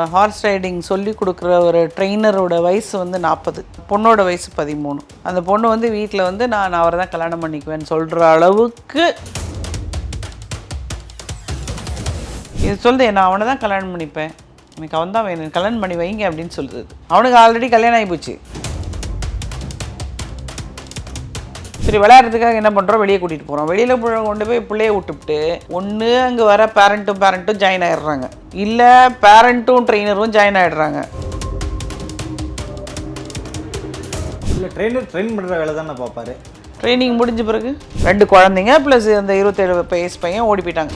Hours riding சொல்லி கொடுக்குற ஒரு ட்ரெயினரோட வயசு வந்து நாற்பது. பொண்ணோட வயசு பதிமூணு. அந்த பொண்ணு வந்து வீட்டில் வந்து நான் அவரை தான் கல்யாணம் பண்ணிக்குவேன்னு சொல்கிற அளவுக்கு. இது சொல்லுது நான் அவனை தான் கல்யாணம் பண்ணிப்பேன். எனக்கு அவன் தான் வேணும். கல்யாணம் பண்ணி வைங்க அப்படின்னு சொல்லுது. அவனுக்கு ஆல்ரெடி கல்யாணம் ஆகி போச்சு. சரி விளையாடுறதுக்காக என்ன பண்ணுறோம் வெளியே கூட்டிகிட்டு போகிறோம் வெளியில் கொண்டு போய் பிள்ளைய விட்டுவிட்டு ஒன்று அங்கே வர பேரண்ட்டும் பேரண்ட்டும் ஜாயின் ஆயிடுறாங்க. இல்லை பேரண்ட்டும் ட்ரெயினரும் ஜாயின் ஆயிடுறாங்க. இல்லை ட்ரெயினர் ட்ரெயின் பண்ணுற வேலை தானே பார்ப்பாரு. ட்ரைனிங் முடிஞ்ச பிறகு ரெண்டு குழந்தைங்க ப்ளஸ் அந்த இருபத்தேழு வயசு பையன் ஓடி போயிட்டாங்க.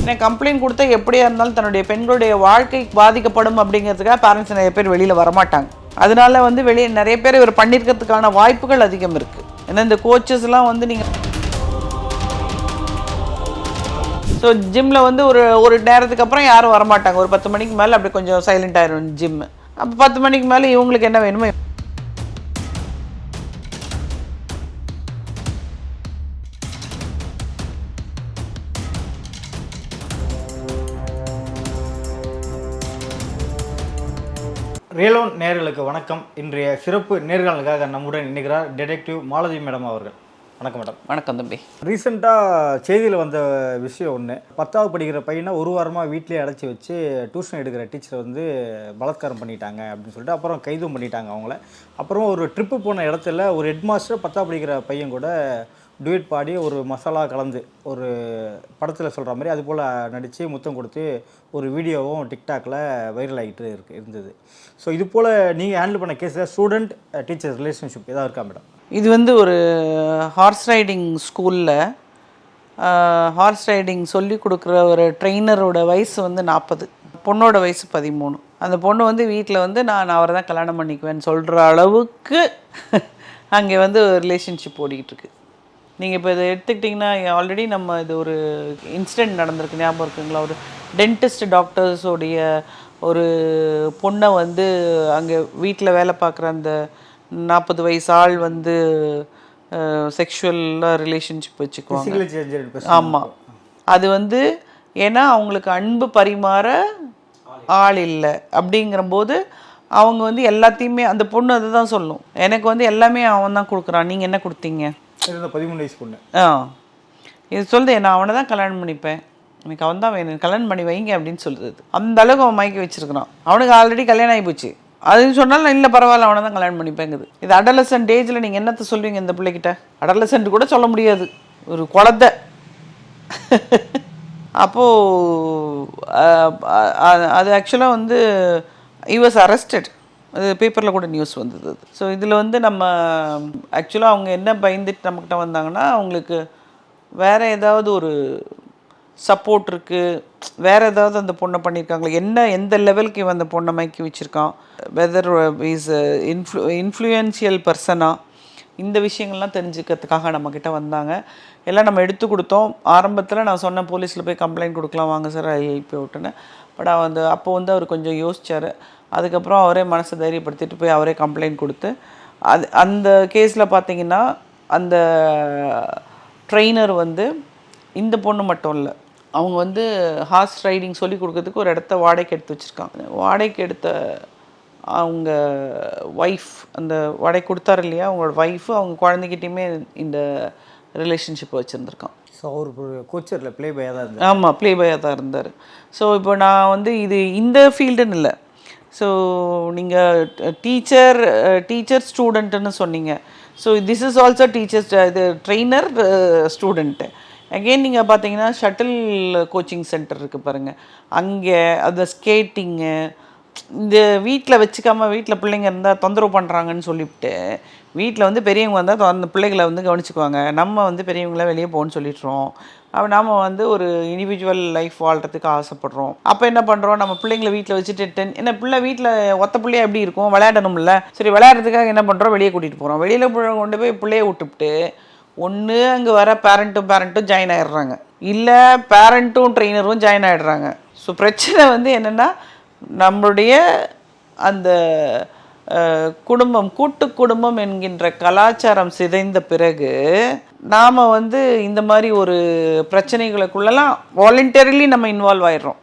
என்ன கம்ப்ளைண்ட் கொடுத்தா எப்படியா இருந்தாலும் தன்னுடைய பெண்களுடைய வாழ்க்கை பாதிக்கப்படும் அப்படிங்கிறதுக்காக பேரண்ட்ஸ் நிறைய பேர் வெளியில் வரமாட்டாங்க. அதனால வந்து வெளியே நிறைய பேர் இவர் பண்ணியிருக்கிறதுக்கான வாய்ப்புகள் அதிகம் இருக்குது ஏன்னா இந்த கோச்சஸ்லாம் வந்து நீங்கள் ஸோ ஜிம்மில் வந்து ஒரு ஒரு நேரத்துக்கு அப்புறம் யாரும் வரமாட்டாங்க. ஒரு பத்து மணிக்கு மேலே அப்படி கொஞ்சம் சைலண்ட் ஆயிரும் ஜிம்மு அப்போ பத்து மணிக்கு மேலே இவங்களுக்கு என்ன வேணுமோ ரியலோன் நேர்களுக்கு வணக்கம். இன்றைய சிறப்பு நேர்காணலுக்காக நம்முடன் இணைகிறார் டிடெக்டிவ் மாலதி மேடம் அவர்கள். வணக்கம் மேடம். வணக்கம் தம்பி. ரீசெண்டாக செய்தியில் வந்த விஷயம் ஒன்று பத்தாவது படிக்கிற பையனை ஒரு வாரமாக வீட்டிலேயே அடைச்சி வச்சு டியூஷன் எடுக்கிற டீச்சரை வந்து பலாத்காரம் பண்ணிட்டாங்க அப்படின்னு சொல்லிட்டு அப்புறம் கைதும் பண்ணிட்டாங்க அவங்கள. அப்புறம் ஒரு ட்ரிப்பு போன இடத்துல ஒரு ஹெட் மாஸ்டர் பத்தாவது படிக்கிற பையன் கூட டுவேட் பாடி ஒரு மசாலா கலந்து ஒரு படத்தில் சொல்கிற மாதிரி அது போல் நடித்து முத்தம் கொடுத்து ஒரு வீடியோவும் டிக்டாக்ல வைரல் ஆகிட்டு இருக்கு இருந்தது. ஸோ இது போல் நீங்கள் ஹேண்டில் பண்ண கேஸில் ஸ்டூடெண்ட் டீச்சர் ரிலேஷன்ஷிப் ஏதாவது இருக்கா மேடம் இது வந்து ஒரு ஹார்ஸ் ரைடிங் ஸ்கூலில் ஹார்ஸ் ரைடிங் சொல்லி கொடுக்குற ஒரு ட்ரெயினரோட வயசு வந்து நாற்பது பொண்ணோட வயசு பதிமூணு. அந்த பொண்ணு வந்து வீட்டில் வந்து நான் அவரை தான் கல்யாணம் பண்ணிக்குவேன்னு சொல்கிற அளவுக்கு அங்கே வந்து ரிலேஷன்ஷிப் ஓடிக்கிட்டு இருக்கு. நீங்கள் இப்போ இதை எடுத்துக்கிட்டிங்கன்னா ஆல்ரெடி நம்ம இது ஒரு இன்சிடெண்ட் நடந்திருக்கு ஞாபகம் இருக்குங்களா? ஒரு டென்டிஸ்ட் டாக்டர்ஸோடைய ஒரு பொண்ணை வந்து அங்கே வீட்டில் வேலை பார்க்குற அந்த நாற்பது வயசு ஆள் வந்து செக்ஷுவலாக ரிலேஷன்ஷிப் வச்சுக்குவாங்க. ஆமாம் அது வந்து ஏன்னா அவங்களுக்கு அன்பு பரிமாற ஆள் இல்லை. அப்படிங்கிறபோது அவங்க வந்து எல்லாத்தையுமே அந்த பொண்ணு அதை தான் சொல்லும். எனக்கு வந்து எல்லாமே அவன் தான் கொடுக்குறான். நீங்கள் என்ன கொடுத்தீங்க? பதிமூணு வயசு பொண்ணு. ஆ. இது சொல்லுது நான் அவனை தான் கல்யாணம் பண்ணிப்பேன். எனக்கு அவன் தான் வேணும். கல்யாணம் பண்ணி வைங்க அப்படின்னு சொல்லுது அந்த அளவுக்கு அவன் மயக்கி வச்சிருக்கிறான். அவனுக்கு ஆல்ரெடி கல்யாணம் ஆகி போச்சு. அதுன்னு சொன்னாலும் இல்லை பரவாயில்ல அவனை தான் கல்யாணம் பண்ணிப்பேங்குது. இது அடலசன்ட் ஏஜில் நீங்கள் என்னத்தை சொல்லுவீங்க இந்த பிள்ளைகிட்ட? அடலசன்ட் கூட சொல்ல முடியாது. ஒரு குழந்த. அப்போது அது ஆக்சுவலாக வந்து he வாஸ் அரெஸ்டட் பேப்பரில் கூட நியூஸ் வந்தது ஸோ இதில் வந்து நம்ம ஆக்சுவலாக அவங்க என்ன பயந்துட்டு நம்மக்கிட்ட வந்தாங்கன்னா அவங்களுக்கு வேறு ஏதாவது ஒரு சப்போர்ட் இருக்குது வேறு ஏதாவது அந்த பொண்ணை பண்ணியிருக்காங்களா என்ன எந்த லெவலுக்கு இவன் அந்த பொண்ணை மயக்கி வச்சுருக்கான்? வெதர் இஸ் இன்ஃப்ளூ இன்ஃப்ளூயன்ஷியல் பர்சனா இந்த விஷயங்கள்லாம் தெரிஞ்சுக்கிறதுக்காக நம்மக்கிட்ட வந்தாங்க. எல்லாம் நம்ம எடுத்து கொடுத்தோம். ஆரம்பத்தில் நான் சொன்னேன் போலீஸில் போய் கம்ப்ளைண்ட் கொடுக்கலாம் வாங்க சார் ஐஐபி விட்டுனேன் பட் அவன் வந்து அப்போ வந்து அவர் கொஞ்சம் யோசித்தார் அதுக்கப்புறம் அவரே மனசை தைரியப்படுத்திட்டு போய் அவரே கம்ப்ளைண்ட் கொடுத்து அது அந்த கேஸில் பார்த்தீங்கன்னா அந்த ட்ரெயினர் வந்து இந்த பொண்ணு மட்டும் இல்லை அவங்க வந்து ஹார்ஸ் ரைடிங் சொல்லி கொடுக்கறதுக்கு ஒரு இடத்த வாடகைக்கு எடுத்து வச்சுருக்காங்க. வாடகைக்கு எடுத்த அவங்க ஒய்ஃப் அந்த வாடகை கொடுத்தாரு இல்லையா அவங்களோட ஒய்ஃபு அவங்க குழந்தைகிட்டையுமே இந்த ரிலேஷன்ஷிப் வச்சுருந்துருக்கான். ஸோ அவர் கோச்சரில் ப்ளே பாயாக தான் இருந்தார். ஆமாம் ப்ளே பாயாக தான் இருந்தார். ஸோ இப்போ நான் வந்து இது இந்த ஃபீல்டுன்னு இல்லை ஸோ நீங்கள் டீச்சர் டீச்சர் ஸ்டூடெண்ட்டுன்னு சொன்னீங்க. So this is also teachers இது ட்ரெயினர் ஸ்டூடெண்ட்டு அகெயின் நீங்கள் பார்த்தீங்கன்னா ஷட்டில் கோச்சிங் சென்டர் இருக்குது பாருங்கள் அங்கே அந்த ஸ்கேட்டிங்கு இந்த வீட்டில் வச்சுக்காமல் வீட்டில் பிள்ளைங்க இருந்தால் தொந்தரவு பண்ணுறாங்கன்னு சொல்லிவிட்டு வீட்டில் வந்து பெரியவங்க வந்தால் அந்த பிள்ளைகளை வந்து கவனிச்சுக்குவாங்க. நம்ம வந்து பெரியவங்களாம் வெளியே போகணும்னு சொல்லிடுறோம் அப்போ நாம் வந்து ஒரு இண்டிவிஜுவல் லைஃப் வாழ்கிறதுக்கு ஆசைப்படுறோம். அப்போ என்ன பண்ணுறோம் நம்ம பிள்ளைங்களை வீட்டில் வச்சுட்டு டென் என்ன பிள்ளை வீட்டில் ஒத்த பிள்ளையா எப்படி இருக்கும்? விளையாடணும்ல. சரி விளையாடுறதுக்காக என்ன பண்ணுறோம் வெளியே கூட்டிகிட்டு போகிறோம் வெளியில் கொண்டு போய் பிள்ளைய விட்டுவிட்டு ஒன்று அங்கே வர பேரண்ட்டும் பேரண்ட்டும் ஜாயின் ஆயிடுறாங்க. இல்லை பேரண்ட்டும் ட்ரெயினரும் ஜாயின் ஆகிடுறாங்க ஸோ பிரச்சனை வந்து என்னென்னா நம்மளுடைய அந்த குடும்பம் கூட்டு குடும்பம் என்கின்ற கலாச்சாரம் சிதைந்த பிறகு நாம் வந்து இந்த மாதிரி ஒரு பிரச்சனைகளுக்குள்ளெல்லாம் வாலண்டியர்லி நம்ம இன்வால்வ் ஆயிடுறோம்.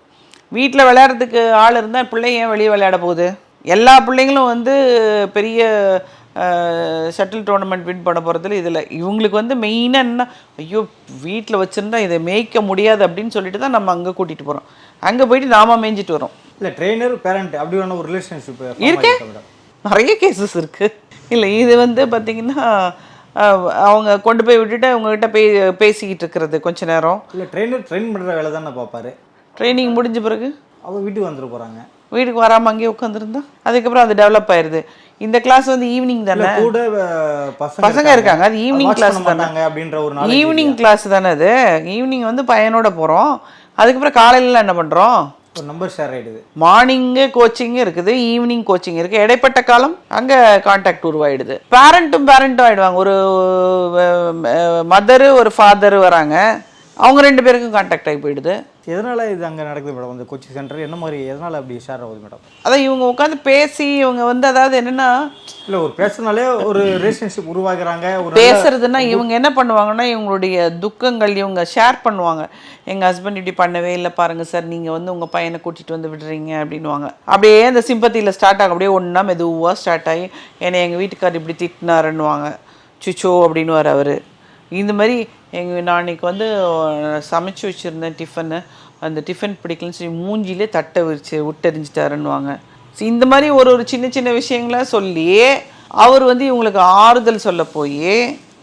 வீட்டில் விளையாடுறதுக்கு ஆள் இருந்தால் பிள்ளை ஏன் வெளியே விளையாட போகுது? எல்லா பிள்ளைங்களும் வந்து பெரிய ஷட்டில் டோர்னமெண்ட் வின் பண்ண போகிறதுல இதில் இவங்களுக்கு வந்து மெயினாக என்ன ஐயோ வீட்டில் வச்சுருந்தா இதை மேய்க்க முடியாது அப்படின்னு சொல்லிட்டு தான் நம்ம அங்கே கூட்டிகிட்டு போகிறோம் அங்கே போயிட்டு நாம மேய்ஞ்சிட்டு வரோம். இல்லை ட்ரெயினர் பேரண்ட் அப்படி வேணா ஒரு ரிலேஷன்ஷிப் இருக்கே. நிறைய கேசஸ் இருக்குது இல்லை இது வந்து பார்த்திங்கன்னா அவங்க கொண்டு போய் விட்டுட்டு அவங்ககிட்ட பே பேசிக்கிட்டு இருக்கிறது கொஞ்ச நேரம். இல்லை ட்ரெயினர் ட்ரெயின் பண்ணுற வேலை தானே பார்ப்பாரு. ட்ரைனிங் முடிஞ்ச பிறகு? அவங்க வீட்டுக்கு வந்துட்டு போகிறாங்க வீட்டுக்கு வராமல் அங்கேயே உட்காந்துருந்தா அதுக்கப்புறம் அது டெவலப் ஆயிருது. இந்த கிளாஸ் வந்து ஈவினிங் தானே? கூட பசங்க பசங்க இருக்காங்க. அது ஈவினிங் கிளாஸ் பண்ண தானே. மாட்டாங்க அப்படின்ற ஒரு நாள் ஈவினிங் கிளாஸ் தானே அது. ஈவினிங் வந்து பையனோட போகிறோம் அதுக்கப்புறம் காலையில என்ன பண்ணுறோம் ஒரு நம்பர் ஷேர் ஆகிடுது மார்னிங்கு கோச்சிங் இருக்குது ஈவினிங் கோச்சிங் இருக்குது இடைப்பட்ட காலம் அங்கே கான்டாக்ட் உருவாயிடுது. பேரண்ட்டும் பேரண்ட்டும் ஆகிடுவாங்க ஒரு மதரு ஒரு ஃபாதர் வராங்க. அவங்க ரெண்டு பேருக்கும் கான்டாக்ட் ஆகி போயிடுது. எதனால இது அங்கே நடக்குது மேடம்? அந்த கோச்சிங் சென்டர் என்ன மாதிரி எதனால அப்படி ஷேர் ஆகுது மேடம்? அதான் இவங்க உட்காந்து பேசி இவங்க வந்து அதாவது என்னன்னா இல்லை ஒரு பேசுனாலே ஒரு ரிலேஷன்ஷிப் உருவாக்குறாங்க ஒரு பேசுறதுன்னா இவங்க என்ன பண்ணுவாங்கன்னா இவங்களுடைய துக்கங்கள் இவங்க ஷேர் பண்ணுவாங்க. எங்கள் ஹஸ்பண்ட் இப்படி பண்ணவே இல்லை பாருங்க சார் நீங்கள் வந்து உங்கள் பையனை கூட்டிகிட்டு வந்து விடுறீங்க அப்படின்னுவாங்க. அப்படியே அந்த சிம்பத்தியில் ஸ்டார்ட் ஆகும். அப்படியே ஒன்றா மெதுவாக ஸ்டார்ட் ஆகி என்னை எங்கள் வீட்டுக்கார் இப்படி திட்டினாருன்னுவாங்க. சுச்சோ அப்படின்னுவார் அவர். இந்த மாதிரி எங்கள் நான் இன்றைக்கி வந்து சமைச்சு வச்சுருந்தேன் டிஃபனு அந்த டிஃபன் பிடிக்கலன்னு சொல்லி மூஞ்சிலே தட்டை விரிச்சு விட்டெறிஞ்சிட்டாருன்னுவாங்க. ஸோ இந்த மாதிரி ஒரு ஒரு சின்ன சின்ன விஷயங்கள சொல்லி அவர் வந்து இவங்களுக்கு ஆறுதல் சொல்ல போய்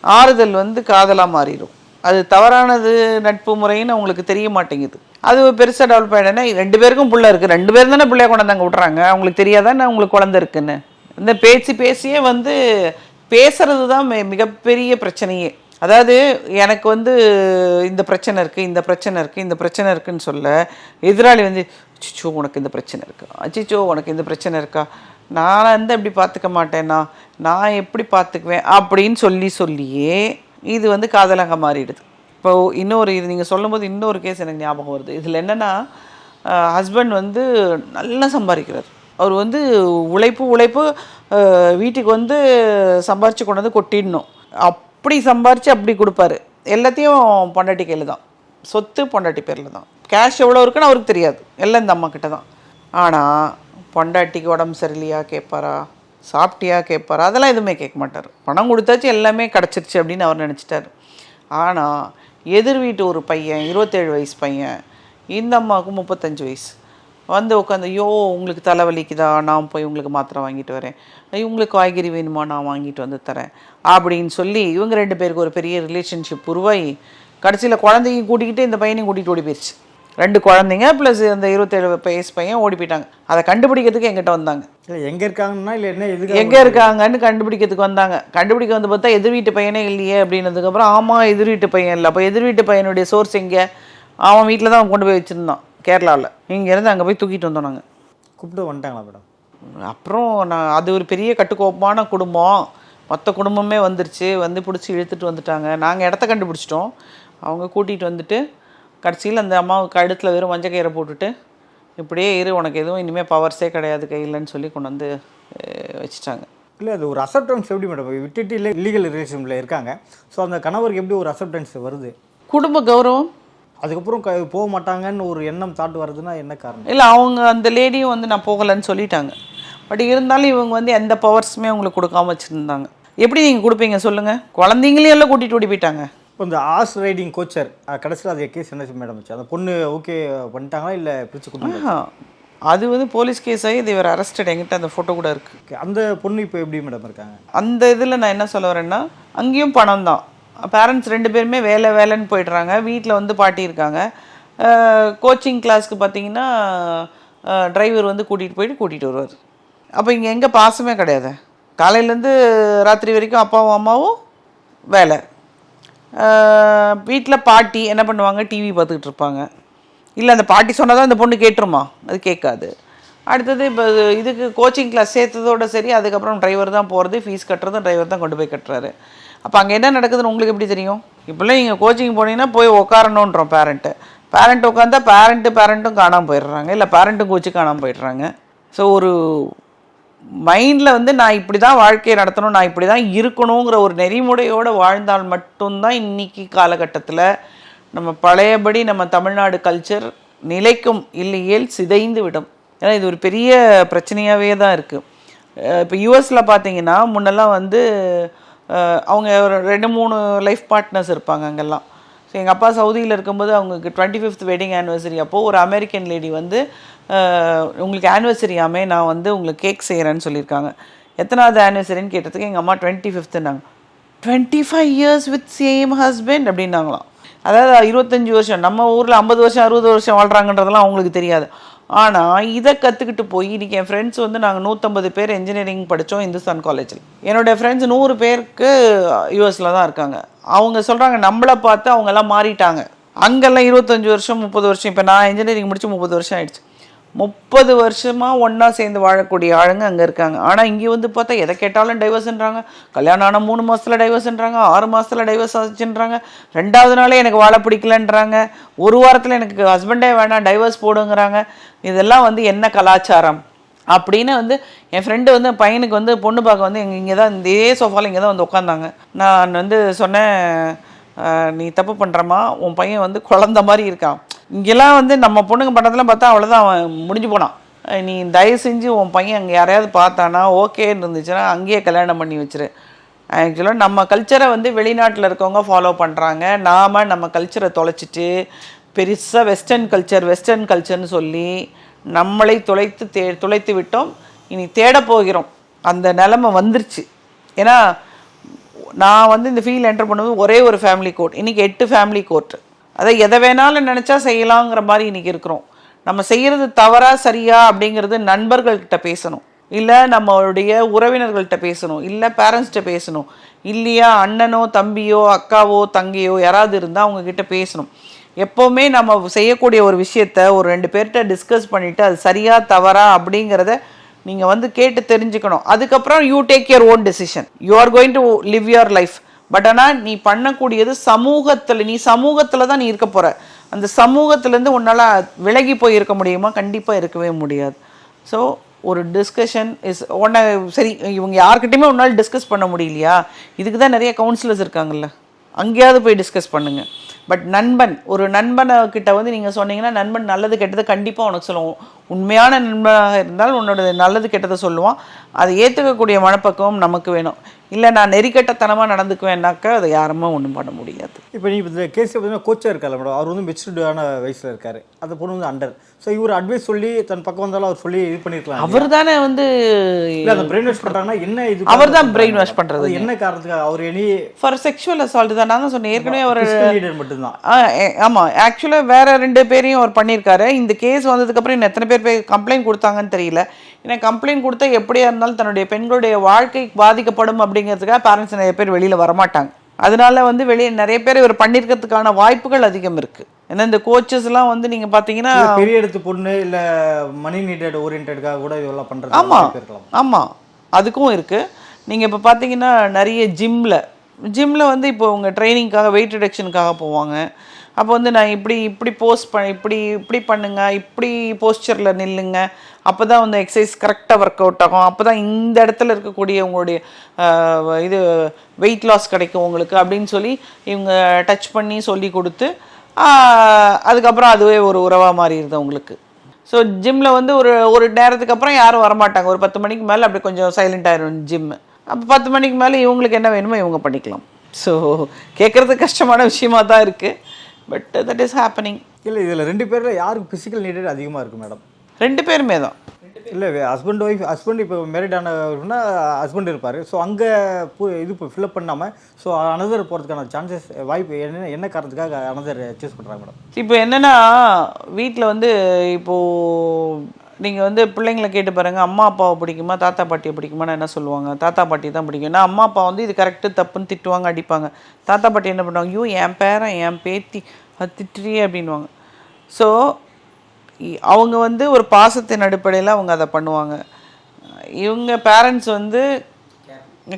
ஆறுதல் வந்து காதலாக மாறிடும் அது தவறானது நட்பு முறைன்னு அவங்களுக்கு தெரிய மாட்டேங்குது. அது பெருசாக டெவலப் ஆகிடுன்னா ரெண்டு பேருக்கும் பிள்ளை இருக்குது ரெண்டு பேரும் தானே பிள்ளைய கொண்டாந்தாங்க விட்றாங்க அவங்களுக்கு தெரியாதானே அவங்களுக்கு குழந்த இருக்குன்னு? இந்த பேச்சு பேசியே வந்து பேசுறது தான் மிகப்பெரிய பிரச்சனையே. அதாவது எனக்கு வந்து இந்த பிரச்சனை இருக்குது இந்த பிரச்சனை இருக்குது இந்த பிரச்சனை இருக்குன்னு சொல்ல எதிராளி வந்து அச்சிச்சோ உனக்கு இந்த பிரச்சனை இருக்கா? அச்சிச்சோ உனக்கு இந்த பிரச்சனை இருக்கா? நான் வந்து எப்படி பார்த்துக்க மாட்டேன்னா நான் எப்படி பார்த்துக்குவேன் அப்படின்னு சொல்லி சொல்லியே இது வந்து காதலாக மாறிடுது. இப்போ இன்னொரு இது நீங்கள் சொல்லும்போது இன்னொரு கேஸ் எனக்கு ஞாபகம் வருது. இதில் என்னென்னா ஹஸ்பண்ட் வந்து நல்லா சம்பாதிக்கிறார். அவர் வந்து உழைப்பு உழைப்பு வீட்டுக்கு வந்து சம்பாரித்து கொண்டு வந்து கொட்டிடணும். அப்படி சம்பாரித்து அப்படி கொடுப்பாரு. எல்லாத்தையும் பொண்டாட்டி கையில் தான். சொத்து பொண்டாட்டி பேரில் தான். கேஷ் எவ்வளோ இருக்குன்னு அவருக்கு தெரியாது. எல்லாம் இந்த அம்மா கிட்ட தான். ஆனால் பொண்டாட்டிக்கு உடம்பு சரியில்லையா கேட்பாரா? சாப்பிட்டியா கேட்பாரா? அதெல்லாம் எதுவுமே கேட்க மாட்டார். பணம் கொடுத்தாச்சு எல்லாமே கிடச்சிருச்சு அப்படின்னு அவர் நினச்சிட்டார். ஆனால் எதிர் வீட்டு ஒரு பையன் இருபத்தேழு வயசு பையன் இந்த அம்மாவுக்கு முப்பத்தஞ்சு வயசு. வந்து உட்காந்து ஐயோ உங்களுக்கு தலைவலிக்குதா? நான் போய் உங்களுக்கு மாத்திரை வாங்கிட்டு வரேன். ஐயோ உங்களுக்கு காய்கறி வேணுமா? நான் வாங்கிட்டு வந்து தரேன். அப்படின்னு சொல்லி இவங்க ரெண்டு பேருக்கு ஒரு பெரிய ரிலேஷன்ஷிப் உருவாகி கடைசியில் குழந்தையும் கூட்டிக்கிட்டு இந்த பையனையும் கூட்டிகிட்டு ஓடி போயிடுச்சு ரெண்டு குழந்தைங்க ப்ளஸ் அந்த இருபத்தேழு வயசு பையன் ஓடி போயிட்டாங்க. அதை கண்டுபிடிக்கிறதுக்கு எங்கிட்ட வந்தாங்க. இல்லை எங்கே இருக்காங்கன்னா இல்லை என்ன எதுக்கு எங்கே இருக்காங்கன்னு கண்டுபிடிக்கிறதுக்கு வந்தாங்க. கண்டுபிடிக்க வந்து பார்த்தா எதிர் வீட்டு பையனே இல்லையே அப்படின்னதுக்கப்புறம் ஆமாம் எதிர் வீட்டு பையன் இல்லை. அப்போ எதிர் வீட்டு பையனுடைய சோர்ஸ் எங்கே? அவன் வீட்டில் தான் கொண்டு போய் வச்சுருந்தான். கேரளாவில் இங்கேருந்து அங்கே போய் தூக்கிட்டு வந்தோம் நாங்கள் கூப்பிட்டு வந்துட்டாங்களா மேடம் அப்புறம் நான் அது ஒரு பெரிய கட்டுக்கோப்பான குடும்பம். மொத்த குடும்பமே வந்துருச்சு. வந்து பிடிச்சி இழுத்துட்டு வந்துட்டாங்க. நாங்கள் இடத்த கண்டுபிடிச்சிட்டோம். அவங்க கூட்டிகிட்டு வந்துட்டு கடைசியில் அந்த அம்மாவுக்கு கழுத்தில் வெறும் மஞ்சள் கயிறை போட்டுட்டு இப்படியே இரு உனக்கு எதுவும் இனிமேல் பவர்ஸே கிடையாது கையிலன்னு சொல்லி கொண்டு வந்து வச்சுட்டாங்க. இல்லை அது ஒரு அசப்டன்ஸ் எப்படி மேடம் விட்டுட்டு இல்லை இல்லீகல் ரிலேஷன்ஷிப்பில் இருக்காங்க. ஸோ அந்த கணவருக்கு எப்படி ஒரு அசப்டன்ஸ் வருது? குடும்ப கௌரவம் அதுக்கப்புறம் க போக மாட்டாங்கன்னு ஒரு எண்ணம் தாட் வருதுன்னா என்ன காரணம்? இல்லை அவங்க அந்த லேடியும் வந்து நான் போகலைன்னு சொல்லிட்டாங்க. பட் இருந்தாலும் இவங்க வந்து எந்த பவர்ஸுமே அவங்களுக்கு கொடுக்காம வச்சுருந்தாங்க. எப்படி நீங்கள் கொடுப்பீங்க சொல்லுங்கள் குழந்தைங்களையும் எல்லாம் கூட்டிகிட்டு ஓடி போயிட்டாங்க. இப்போ இந்த ஆர்ஸ் ரைடிங் கோச்சர் கடைசியில் அது கேஸ் என்ன மேடம் வச்சு? அந்த பொண்ணு ஓகே பண்ணிட்டாங்களா இல்லை பிரித்து கொடுத்தாங்க. அது வந்து போலீஸ் கேஸ் ஆகி இது இவர் அரெஸ்டட் என்கிட்ட அந்த ஃபோட்டோ கூட இருக்குது அந்த பொண்ணு இப்போ எப்படி மேடம் இருக்காங்க? அந்த இதில் நான் என்ன சொல்ல வரேன்னா அங்கேயும் பணம் தான் பேரண்ட்ஸ் ரெண்டு பேருமே வேலை வேலைன்னு போயிடுறாங்க. வீட்டில் வந்து பாட்டி இருக்காங்க. கோச்சிங் கிளாஸ்க்கு பார்த்தீங்கன்னா டிரைவர் வந்து கூட்டிகிட்டு போயிட்டு கூட்டிகிட்டு வருவார். அப்போ இங்கே எங்கே பாசமே கிடையாது. காலையிலேருந்து ராத்திரி வரைக்கும் அப்பாவும் அம்மாவும் வேலை. வீட்டில் பாட்டி என்ன பண்ணுவாங்க? டிவி பார்த்துக்கிட்டு இருப்பாங்க. இல்லை அந்த பாட்டி சொன்னால் தான் அந்த பொண்ணு கேட்டுருமா? அது கேட்காது. அடுத்தது இப்போ இதுக்கு கோச்சிங் கிளாஸ் சேர்த்ததோட சரி அதுக்கப்புறம் டிரைவர் தான் போகிறது ஃபீஸ் கட்டுறதும் டிரைவர் தான் கொண்டு போய் கட்டுறாரு. அப்போ அங்கே என்ன நடக்குதுன்னு உங்களுக்கு எப்படி தெரியும்? இப்போல்லாம் நீங்கள் கோச்சிங் போனீங்கன்னா போய் உட்காரணுன்றோம் பேரண்ட்டு பேரண்ட் உட்காந்தா பேரண்ட்டு பேரண்ட்டும் காணாமல் போயிடுறாங்க. இல்லை பேரண்ட்டும் கோச்சு காணாமல் போயிடுறாங்க. ஸோ ஒரு மைண்டில் வந்து நான் இப்படி தான் வாழ்க்கையை நடத்தணும் நான் இப்படி தான் இருக்கணுங்கிற ஒரு நெறிமுறையோடு வாழ்ந்தால் மட்டும்தான் இன்னைக்கு காலகட்டத்தில் நம்ம பழையபடி நம்ம தமிழ்நாடு கல்ச்சர் நிலைக்கும் இல்லையேல் சிதைந்து விடும் ஏன்னா இது ஒரு பெரிய பிரச்சனையாகவே தான் இருக்குது இப்போ யூஎஸில் பார்த்தீங்கன்னா முன்னெல்லாம் வந்து அவங்க ஒரு ரெண்டு மூணு லைஃப் பார்ட்னர்ஸ் இருப்பாங்க அங்கெல்லாம். ஸோ எங்கள் அப்பா சவுதியில் இருக்கும்போது அவங்களுக்கு டுவெண்ட்டி ஃபிஃப்த் வெட்டிங் ஆனிவர்சரி அப்போது ஒரு அமெரிக்கன் லேடி வந்து உங்களுக்கு ஆனிவர்சரியாமே நான் வந்து உங்களுக்கு கேக் செய்கிறேன்னு சொல்லியிருக்காங்க. எத்தனாவது ஆனிவர்சரின்னு கேட்டதுக்கு எங்கள் அம்மா twenty ஃபிஃப்த்துனாங்க twenty five years with same husband அப்படின்னாங்களாம். அதாவது இருபத்தஞ்சி வருஷம் நம்ம ஊரில் ஐம்பது வருஷம் அறுபது வருஷம் வாழ்கிறாங்கன்றதெல்லாம் அவங்களுக்கு தெரியாது. ஆனால் இதை கற்றுக்கிட்டு போய் இன்றைக்கி என் ஃப்ரெண்ட்ஸ் வந்து நாங்கள் நூற்றம்பது பேர் இன்ஜினியரிங் படித்தோம் இந்துஸ்தான் காலேஜில் என்னோடய ஃப்ரெண்ட்ஸ் நூறு பேருக்கு uh, யூஎஸில் தான் இருக்காங்க. அவங்க சொல்கிறாங்க நம்மளை பார்த்து அவங்கெல்லாம் மாறிட்டாங்க. அங்கெல்லாம் இருபத்தஞ்சி வருஷம் முப்பது வருஷம் இப்போ நான் இன்ஜினியரிங் முடித்து முப்பது வருஷம் ஆயிடுச்சு. முப்பது வருஷமாக ஒன்றா சேர்ந்து வாழக்கூடிய ஆளுங்க அங்கே இருக்காங்க. ஆனால் இங்கே வந்து பார்த்தா எதை கேட்டாலும் டைவர்ஸ்ன்றாங்க கல்யாணம் ஆனால் மூணு மாதத்தில் டைவர்ஸ்ன்றாங்க ஆறு மாதத்தில் டைவர்ஸ் ஆச்சுன்றாங்க. ரெண்டாவது நாளே எனக்கு வாழ பிடிக்கலன்றாங்க. ஒரு வாரத்தில் எனக்கு ஹஸ்பண்டே வேணாம் டைவர்ஸ் போடுங்கிறாங்க. இதெல்லாம் வந்து என்ன கலாச்சாரம்? அப்படின்னு வந்து என் ஃப்ரெண்டு வந்து பையனுக்கு வந்து பொண்ணு பார்க்க வந்து எங்கள் இங்கே தான் இதே சோஃபாவில் இங்கே தான் வந்து உட்காந்தாங்க நான் வந்து சொன்னேன் நீ தப்பு பண்ணுறம்மா உன் பையன் வந்து குழந்த மாதிரி இருக்கான். இங்கெல்லாம் வந்து நம்ம பொண்ணுங்க பட்டத்தில் பார்த்தா அவ்வளோதான் அவன் முடிஞ்சு போனான். நீ தயவு செஞ்சு உன் பையன் அங்கே யாரையாவது பார்த்தானா ஓகேன்னு இருந்துச்சுன்னா அங்கேயே கல்யாணம் பண்ணி வச்சிரு. ஆக்சுவலாக நம்ம கல்ச்சரை வந்து வெளிநாட்டில் இருக்கவங்க ஃபாலோ பண்ணுறாங்க நாம் நம்ம கல்ச்சரை தொலைச்சிட்டு பெருசாக வெஸ்டர்ன் கல்ச்சர் வெஸ்டர்ன் கல்ச்சர்னு சொல்லி நம்மளை தொலைத்து தே துளைத்து விட்டோம். இனி தேட போகிறோம். அந்த நிலமை வந்துருச்சு. ஏன்னா நான் வந்து இந்த ஃபீல் என்டர் பண்ணும்போது ஒரே ஒரு ஃபேமிலி கோர்ட் இன்றைக்கி எட்டு ஃபேமிலி கோர்ட்டு அதை எதை வேணாலும் நினச்சா செய்யலாங்கிற மாதிரி இன்றைக்கி இருக்கிறோம். நம்ம செய்கிறது தவறா சரியா அப்படிங்கிறது நண்பர்கள்கிட்ட பேசணும். இல்லை நம்மளுடைய உறவினர்கள்ட்ட பேசணும். இல்லை பேரண்ட்ஸ்கிட்ட பேசணும். இல்லையா அண்ணனோ தம்பியோ அக்காவோ தங்கையோ யாராவது இருந்தால் அவங்கக்கிட்ட பேசணும். எப்போவுமே நம்ம செய்யக்கூடிய ஒரு விஷயத்த ஒரு ரெண்டு பேர்கிட்ட டிஸ்கஸ் பண்ணிவிட்டு அது சரியா தவறா அப்படிங்கிறத நீங்கள் வந்து கேட்டு தெரிஞ்சுக்கணும். அதுக்கப்புறம் you take your own decision you are going to live your life but ஆனால் நீ பண்ணக்கூடியது சமூகத்தில் நீ சமூகத்தில் தான் நீ இருக்க போகிற அந்த சமூகத்துலேருந்து உன்னால் விலகி போய் இருக்க முடியுமா? கண்டிப்பாக இருக்கவே முடியாது. ஸோ ஒரு டிஸ்கஷன் இஸ் உன்னை சரி இவங்க யார்கிட்டையுமே உன்னால் டிஸ்கஸ் பண்ண முடியலையா? இதுக்கு தான் நிறைய கவுன்சிலர்ஸ் இருக்காங்கல்ல. அங்கேயாவது போய் டிஸ்கஸ் பண்ணுங்கள் பட் நண்பன் ஒரு நண்பனை கிட்ட வந்து நீங்கள் சொன்னீங்கன்னா நண்பன் நல்லது கெட்டதை கண்டிப்பாக உனக்கு சொல்லுவோம் உண்மையான நண்பனாக இருந்தால் உன்னோட நல்லது கெட்டதை சொல்லுவான். அதை ஏற்றுக்கக்கூடிய மனப்பக்குவம் நமக்கு வேணும். இல்லை நான் நெறிக்கட்டத்தனமாக நடந்துக்குவேன்னாக்கா அதை யாருமே ஒன்றும் பண்ண முடியாது. இப்போ நீ இந்த கேஸ் பார்த்தீங்கன்னா கோச்சாக இருக்கார்ல மேடம். அவர் வந்து மெச்சூர்டான வயசில் இருக்கார். அந்த பொண்ணு வந்து அண்டர் ஸோ இவர் அட்வைஸ் சொல்லி தன் பக்கம் வந்தாலும் அவர் சொல்லி இது பண்ணியிருக்கலாம் அவர் தானே வந்து இல்லை அந்த பிரெயின் வாஷ் பண்ணுறாங்கன்னா என்ன இது அவர் தான் பிரெயின் வாஷ் பண்ணுறது என்ன காரணத்துக்காக? அவர் எனி ஃபார் செக்ஷுவல் அசால்ட் தான். நான் சொன்னேன். ஏற்கனவே லீடர் மட்டும்தான். ஆ எ- ஆமா. ஆக்சுவலாக வேற ரெண்டு பேரையும் அவர் பண்ணியிருக்காரு இந்த கேஸ் வந்ததுக்கப்புறம் இன்னும் எத்தனை பேர் போய் கம்ப்ளைண்ட் கொடுத்தாங்கன்னு தெரியல. ஏன்னா கம்ப்ளைண்ட் கொடுத்தா எப்படியா இருந்தாலும் தன்னுடைய பெண்களுடைய வாழ்க்கை பாதிக்கப்படும் அப்படிங்கிறதுக்காக பேரண்ட்ஸ் நிறைய பேர் வெளியில் வரமாட்டாங்க. அதனால வந்து வெளியே நிறைய பேர் இவர் பண்ணியிருக்கிறதுக்கான வாய்ப்புகள் அதிகம் இருக்கு. ஏன்னா இந்த கோச்சஸ்லாம் வந்து நீங்க பார்த்தீங்கன்னா இல்ல பெரிய இடத்து பொண்ணு இல்ல மணி நீடட் ஓரியன்டாக கூட இதெல்லாம் பண்றது ஆமா ஆமா. அதுக்கும் இருக்கு. நீங்க இப்போ பார்த்தீங்கன்னா நிறைய ஜிம்ல ஜிம்ல வந்து இப்போ உங்க ட்ரைனிங்காக வெயிட் ரிடக்ஷனுக்காக போவாங்க. அப்போ வந்து நான் இப்படி இப்படி போஸ்ட் பண்ண இப்படி இப்படி பண்ணுங்க இப்படி போஸ்டரில் நில்லுங்க. அப்போ தான் வந்து எக்ஸசைஸ் கரெக்டாக ஒர்க் அவுட் ஆகும். அப்போ தான் இந்த இடத்துல இருக்கக்கூடிய உங்களுடைய இது வெயிட் லாஸ் கிடைக்கும் உங்களுக்கு அப்படின்னு சொல்லி இவங்க டச் பண்ணி சொல்லி கொடுத்து அதுக்கப்புறம் அதுவே ஒரு உறவாக மாறிடுது உங்களுக்கு. ஸோ ஜிம்மில் வந்து ஒரு ஒரு நேரத்துக்கு அப்புறம் யாரும் வரமாட்டாங்க. ஒரு பத்து மணிக்கு மேலே அப்படி கொஞ்சம் சைலண்ட் ஆயிரும் ஜிம்மு அப்போ பத்து மணிக்கு மேலே இவங்களுக்கு என்ன வேணுமோ இவங்க பண்ணிக்கலாம். ஸோ கேட்குறது கஷ்டமான விஷயமா தான் இருக்குது பட் தட் இஸ் ஹேப்பனிங் இல்ல இதுல ரெண்டு பேர்ல யாருக்கு பிசிக்கல் நீடட் அதிகமா இருக்கு மேடம் ரெண்டு பேருமே தான். இல்லை ஹஸ்பண்ட் ஒய்ஃப் ஹஸ்பண்ட் இப்போ மேரிட் ஆனவர்னா ஹஸ்பண்ட் இருப்பார். ஸோ அங்கே இது ஃபில்அப் பண்ணாமல் ஸோ அனதர் போகிறதுக்கான சான்சஸ் வாய்ப்பு என்ன என்ன காரணத்துக்காக அனதர் சூஸ் பண்ணுறாங்க மேடம் இப்போ என்னென்னா வீட்டில் வந்து இப்போது நீங்கள் வந்து பிள்ளைங்களை கேட்டு பாருங்கள் அம்மா அப்பாவை பிடிக்குமா தாத்தா பாட்டியை பிடிக்குமான்னு என்ன சொல்லுவாங்க? தாத்தா பாட்டி தான் பிடிக்கும். ஏன்னா அம்மா அப்பா வந்து இது கரெக்டு தப்புன்னு திட்டுவாங்க அடிப்பாங்க. தாத்தா பாட்டி என்ன பண்ணுவாங்க? ஐயோ என் பேரன் என் பேத்தி அது திட்டுறியே அப்படின்வாங்க ஸோ அவங்க வந்து ஒரு பாசத்தின் அடிப்படையில் அவங்க அதை பண்ணுவாங்க. இவங்க பேரண்ட்ஸ் வந்து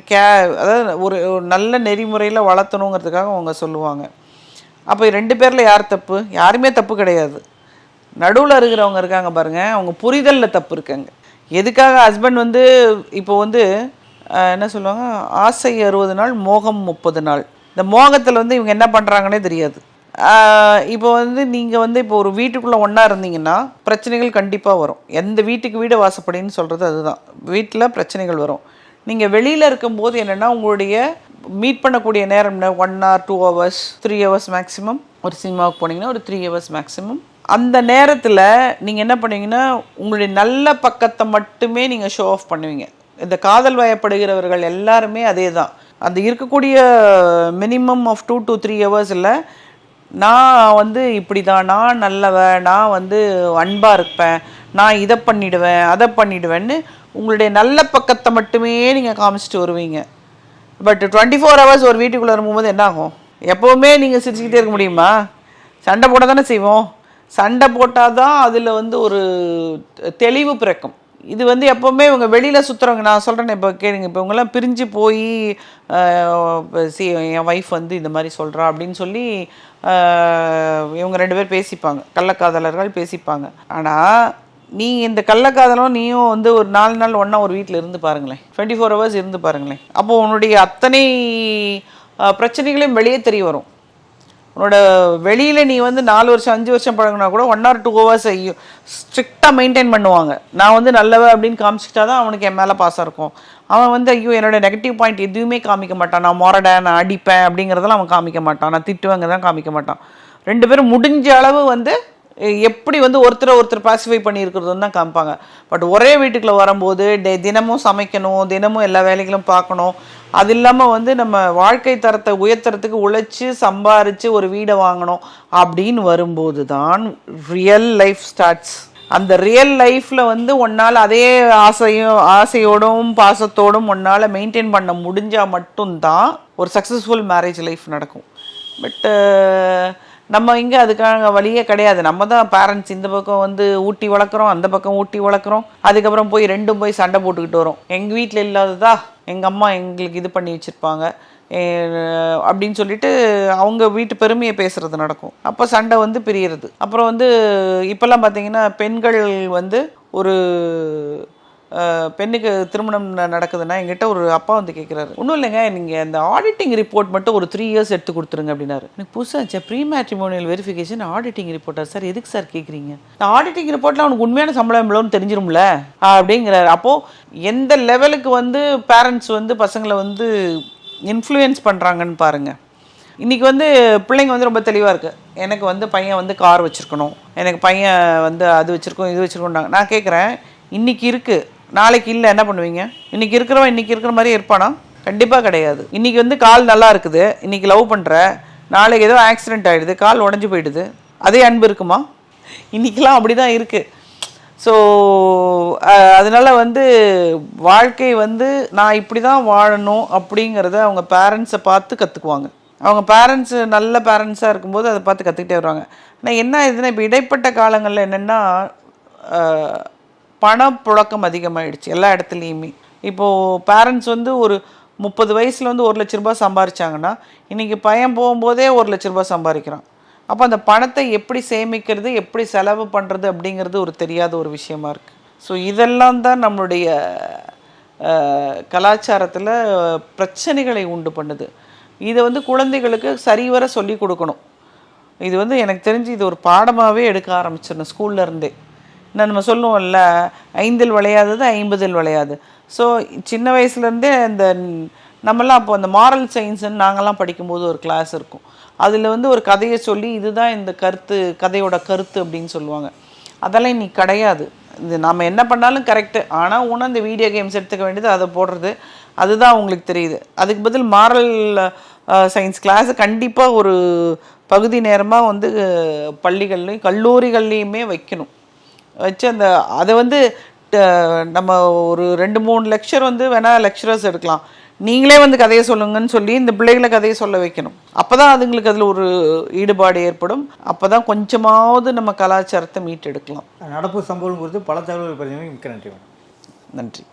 கே அதாவது ஒரு நல்ல நெறிமுறையில் வளர்த்தணுங்கிறதுக்காக அவங்க சொல்லுவாங்க. அப்போ ரெண்டு பேரில் யார் தப்பு? யாருமே தப்பு கிடையாது. நடுவில் இருக்கிறவங்க இருக்காங்க பாருங்கள் அவங்க புரிதலில் தப்பு இருக்காங்க. எதுக்காக ஹஸ்பண்ட் வந்து இப்போ வந்து என்ன சொல்லுவாங்க ஆசை அறுபது நாள் மோகம் முப்பது நாள். இந்த மோகத்தில் வந்து இவங்க என்ன பண்ணுறாங்கன்னே தெரியாது. இப்போ வந்து நீங்கள் வந்து இப்போ ஒரு வீட்டுக்குள்ளே ஒன்றா இருந்தீங்கன்னா பிரச்சனைகள் கண்டிப்பாக வரும். எந்த வீட்டுக்கு வீடு வாசப்படின்னு சொல்கிறது அதுதான். வீட்டில் பிரச்சனைகள் வரும். நீங்கள் வெளியில் இருக்கும்போது என்னென்னா உங்களுடைய மீட் பண்ணக்கூடிய நேரம் one hour two hours three hours maximum ஒரு சினிமாவுக்கு போனீங்கன்னா ஒரு த்ரீ ஹவர்ஸ் மேக்ஸிமம் அந்த நேரத்தில் நீங்கள் என்ன பண்ணுவீங்கன்னா உங்களுடைய நல்ல பக்கத்தை மட்டுமே நீங்கள் ஷோ ஆஃப் பண்ணுவீங்க. இந்த காதல் வயப்படுகிறவர்கள் எல்லாருமே அதே தான் அந்த இருக்கக்கூடிய minimum of two to three ஹவர்ஸில் நான் வந்து இப்படி தான் நான் நல்லவன் நான் வந்து அன்பாக இருப்பேன் நான் இதை பண்ணிடுவேன் அதை பண்ணிடுவேன்னு உங்களுடைய நல்ல பக்கத்தை மட்டுமே நீங்கள் காமிச்சிட்டு வருவீங்க. பட் டுவெண்ட்டி ஃபோர் ஹவர்ஸ் ஒரு வீட்டுக்குள்ளே இருக்கும்போது என்ன ஆகும்? எப்போவுமே நீங்கள் சிரிச்சுக்கிட்டே இருக்க முடியுமா? சண்டை போட தானே செய்வோம்? சண்டை போட்டால் தான் அதில் வந்து ஒரு தெளிவு பிறக்கும். இது வந்து எப்போவுமே இவங்க வெளியில் சுற்றுறவங்க நான் சொல்கிறேன் இப்போ கேளுங்க இப்போ இவங்கெல்லாம் பிரிஞ்சு போய் சி என் ஒய்ஃப் வந்து இந்த மாதிரி சொல்கிறா அப்படின்னு சொல்லி இவங்க ரெண்டு பேர் பேசிப்பாங்க. கள்ளக்காதலர்கள் பேசிப்பாங்க. ஆனால் நீ இந்த கள்ளக்காதலும் நீயும் வந்து ஒரு நாலு நாள் ஒன்றா ஒரு வீட்டில் இருந்து பாருங்களேன். டுவெண்ட்டி ஃபோர் ஹவர்ஸ் இருந்து பாருங்களேன். அப்போ உன்னுடைய அத்தனை பிரச்சனைகளையும் வெளியே தெரிய வரும். உன்னோட வெளியில் நீ வந்து நாலு வருஷம் அஞ்சு வருஷம் பழகுனா கூட ஒன் ஆர் டூ ஹவர்ஸ் ஸ்ட்ரிக்டாக மெயின்டைன் பண்ணுவாங்க. நான் வந்து நல்லவ அப்படின்னு காமிச்சிட்டா தான் அவனுக்கு என் மேலே பாஸாக இருக்கும். அவன் வந்து ஐயோ என்னோட நெகட்டிவ் பாயிண்ட் எதுவுமே காமிக்க மாட்டான். நான் முரட நான் அடிப்பேன் அப்படிங்கிறதெல்லாம் அவன் காமிக்க மாட்டான். நான் திட்டுவேங்க தான் காமிக்க மாட்டான். ரெண்டு பேரும் முடிஞ்ச அளவு வந்து எப்படி வந்து ஒருத்தரை ஒருத்தர் பாசிஃபை பண்ணியிருக்கிறதுன்னு தான் காமிப்பாங்க. பட் ஒரே வீட்டுக்குள்ளே வரும்போது டே தினமும் சமைக்கணும் தினமும் எல்லா வேலைகளும் பார்க்கணும். அது இல்லாமல் வந்து நம்ம வாழ்க்கை தரத்தை உயர்த்துறதுக்கு உழைச்சி சம்பாரித்து ஒரு வீடை வாங்கணும் அப்படின்னு வரும்போது தான் ரியல் லைஃப் ஸ்டார்ட்ஸ் அந்த ரியல் லைஃப்பில் வந்து ஒன்னால் அதே ஆசையும் ஆசையோடும் பாசத்தோடும் ஒன்னால் மெயின்டைன் பண்ண முடிஞ்சால் மட்டும்தான் ஒரு சக்ஸஸ்ஃபுல் மேரேஜ் லைஃப் நடக்கும். பட்டு நம்ம இங்கே அதுக்கான வழியே கிடையாது. நம்ம தான் பேரண்ட்ஸ் இந்த பக்கம் வந்து ஊட்டி வளர்க்குறோம் அந்த பக்கம் ஊட்டி வளர்க்குறோம். அதுக்கப்புறம் போய் ரெண்டும் போய் சண்டை போட்டுக்கிட்டு வரோம். எங்கள் வீட்டில் இல்லாததா? எங்கள் அம்மா எங்களுக்கு இது பண்ணி வச்சுருப்பாங்க. அப்படின்னு சொல்லிட்டு அவங்க வீட்டு பெருமையை பேசுறது நடக்கும். அப்போ சண்டை வந்து பிரியறது. அப்புறம் வந்து இப்போல்லாம் பார்த்தீங்கன்னா பெண்கள் வந்து ஒரு பெண்ணுக்கு திருமணம் நடக்குதுன்னா எங்கிட்ட ஒரு அப்பா வந்து கேட்குறாரு ஒன்றும் இல்லைங்க நீங்கள் அந்த ஆடிட்டிங் ரிப்போர்ட் மட்டும் ஒரு த்ரீ இயர்ஸ் எடுத்து கொடுத்துருங்க அப்படின்னாரு. எனக்கு புதுசாக ப்ரீ மேட்ரிமோனியல் வெரிஃபிகேஷன் ஆடிட்டிங் ரிப்போர்ட்டா சார் எதுக்கு சார் கேட்குறீங்க இந்த ஆடிட்டிங் ரிப்போர்ட்டில் அவனுக்கு உண்மையான சம்பளம் எவ்வளோன்னு தெரிஞ்சிரும்ல? அப்படிங்கிறாரு. அப்போது எந்த லெவலுக்கு வந்து பேரண்ட்ஸ் வந்து பசங்களை வந்து இன்ஃப்ளூயன்ஸ் பண்ணுறாங்கன்னு பாருங்கள் இன்றைக்கி வந்து பிள்ளைங்க வந்து ரொம்ப தெளிவாக இருக்குது எனக்கு வந்து பையன் வந்து கார் வச்சுருக்கணும். எனக்கு பையன் வந்து அது வச்சுருக்கோம் இது வச்சுருக்கோன்னாங்க நான் கேட்குறேன் இன்றைக்கி இருக்குது நாளைக்கு இல்லை என்ன பண்ணுவீங்க? இன்றைக்கி இருக்கிறவன் இன்றைக்கி இருக்கிற மாதிரி இருப்பானா? கண்டிப்பாக கிடையாது. இன்றைக்கி வந்து கால் நல்லா இருக்குது. இன்றைக்கி லவ் பண்ணுற நாளைக்கு ஏதோ ஆக்சிடென்ட் ஆகிடுது கால் உடஞ்சி போயிடுது. அதே அன்பு இருக்குமா? இன்றைக்கெலாம் அப்படி தான் இருக்குது ஸோ அதனால வந்து வாழ்க்கை வந்து நான் இப்படி தான் வாழணும் அப்படிங்கிறத அவங்க பேரண்ட்ஸை பார்த்து கற்றுக்குவாங்க அவங்க பேரண்ட்ஸ் நல்ல பேரண்ட்ஸாக இருக்கும்போது அதை பார்த்து கற்றுக்கிட்டே வருவாங்க. ஆனால் என்ன இதுன்னா இப்போ இடைப்பட்ட காலங்களில் என்னென்னா பணப்புழக்கம் அதிகமாகிடுச்சு எல்லா இடத்துலையுமே. இப்போது பேரண்ட்ஸ் வந்து ஒரு முப்பது வயசில் வந்து ஒரு லட்ச ரூபாய் சம்பாரிச்சாங்கன்னா இன்றைக்கி பையன் போகும்போதே ஒரு லட்ச ரூபாய் சம்பாதிக்கிறான் அப்போ அந்த பணத்தை எப்படி சேமிக்கிறது எப்படி செலவு பண்ணுறது அப்படிங்கிறது ஒரு தெரியாத ஒரு விஷயமா இருக்குது ஸோ இதெல்லாம் தான் நம்மளுடைய கலாச்சாரத்தில் பிரச்சனைகளை உண்டு பண்ணுது. இதை வந்து குழந்தைகளுக்கு சரிவர சொல்லி கொடுக்கணும். இது வந்து எனக்கு தெரிஞ்சு இது ஒரு பாடமாகவே எடுக்க ஆரம்பிச்சிடணும் ஸ்கூல்லேருந்தே நம்ம சொல்லுவோம்ல ஐந்தில் விளையாதது ஐம்பதில் விளையாது. ஸோ சின்ன வயசுலேருந்தே இந்த நம்மலாம் அப்போ அந்த மாரல் சயின்ஸுன்னு நாங்கள்லாம் படிக்கும்போது ஒரு கிளாஸ் இருக்கும். அதில் வந்து ஒரு கதையை சொல்லி இதுதான் இந்த கருத்து கதையோட கருத்து அப்படின்னு சொல்லுவாங்க. அதெல்லாம் இன்னைக்கு கிடையாது. இது நாம் என்ன பண்ணாலும் கரெக்டு ஆனால் ஒன்று இந்த வீடியோ கேம்ஸ் எடுத்துக்க வேண்டியது அதை போடுறது அதுதான் உங்களுக்கு தெரியுது. அதுக்கு பதில் மாரல் சயின்ஸ் கிளாஸு கண்டிப்பாக ஒரு பகுதி நேரமாக வந்து பள்ளிகள்லையும் கல்லூரிகள்லேயுமே வைக்கணும். வச்சு அந்த அதை வந்து நம்ம ஒரு ரெண்டு மூணு லெக்சர் வந்து வேணால் லெக்சரர்ஸ் எடுக்கலாம். நீங்களே வந்து கதையை சொல்லுங்கன்னு சொல்லி இந்த பிள்ளைகளை கதையை சொல்ல வைக்கணும். அப்போ தான் அதுங்களுக்கு அதில் ஒரு ஈடுபாடு ஏற்படும். அப்போ தான் கொஞ்சமாவது நம்ம கலாச்சாரத்தை மீட்டெடுக்கலாம். நடப்பு சம்பவம் குறித்து பல தகவல்கள் பதிவு மிக்க நன்றி மேடம். நன்றி.